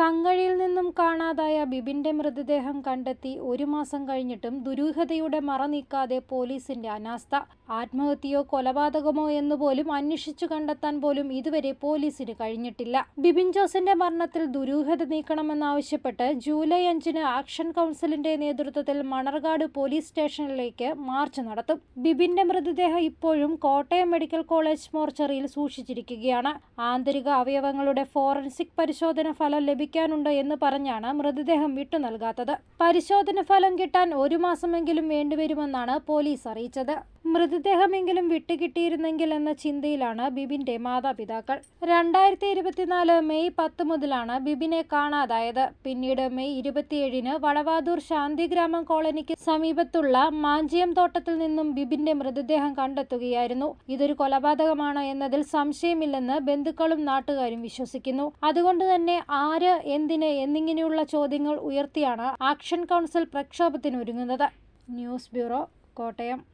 കങ്ങഴിയിൽ നിന്നും കാണാതായ ബിബിന്റെ മൃതദേഹം കണ്ടെത്തി ഒരു മാസം കഴിഞ്ഞിട്ടും ദുരൂഹതയുടെ മറ നീക്കാതെ പോലീസിന്റെ അനാസ്ഥ. ആത്മഹത്യയോ കൊലപാതകമോ എന്ന് പോലും അന്വേഷിച്ചു കണ്ടെത്താൻ പോലും ഇതുവരെ പോലീസിന് കഴിഞ്ഞിട്ടില്ല. ബിബിൻ ജോസിന്റെ മരണത്തിൽ ദുരൂഹത നീക്കണമെന്നാവശ്യപ്പെട്ട് ജൂലൈ അഞ്ചിന് ആക്ഷൻ കൗൺസിലിന്റെ നേതൃത്വത്തിൽ മണർകാട് പോലീസ് സ്റ്റേഷനിലേക്ക് മാർച്ച് നടത്തും. ബിബിന്റെ മൃതദേഹം ഇപ്പോഴും കോട്ടയം മെഡിക്കൽ കോളേജ് മോർച്ചറിയിൽ സൂക്ഷിച്ചിരിക്കുകയാണ്. ആന്തരിക അവയവങ്ങളുടെ ഫോറൻസിക് പരിശോധന ഫലം ലഭിക്കാനുണ്ട് എന്ന് പറഞ്ഞാണ് മൃതദേഹം വിട്ടു നൽകാത്തത്. പരിശോധന ഫലം കിട്ടാൻ ഒരു മാസമെങ്കിലും വേണ്ടിവരുമെന്നാണ് പോലീസ് അറിയിച്ചത്. മൃതദേഹമെങ്കിലും വിട്ടുകിട്ടിയിരുന്നെങ്കിൽ എന്ന ചിന്തയിലാണ് ബിബിന്റെ മാതാപിതാക്കൾ. രണ്ടായിരത്തി ഇരുപത്തിനാല് മെയ് പത്ത് മുതലാണ് ബിബിനെ കാണാതായത്. പിന്നീട് മെയ് ഇരുപത്തിയേഴിന് വളവാതൂർ ശാന്തിഗ്രാമം കോളനിക്ക് സമീപത്തുള്ള മാഞ്ചിയം തോട്ടത്തിൽ നിന്നും ബിബിന്റെ മൃതദേഹം കണ്ടെത്തുകയായിരുന്നു. ഇതൊരു കൊലപാതകമാണ് എന്നതിൽ സംശയമില്ലെന്ന് ബന്ധുക്കളും നാട്ടുകാരും വിശ്വസിക്കുന്നു. അതുകൊണ്ട് തന്നെ ആര് എന്തിന് എന്നിങ്ങനെയുള്ള ചോദ്യങ്ങൾ ഉയർത്തിയാണ് action council പ്രക്ഷോഭത്തിനൊരുങ്ങുന്നത്. News bureau Kottayam.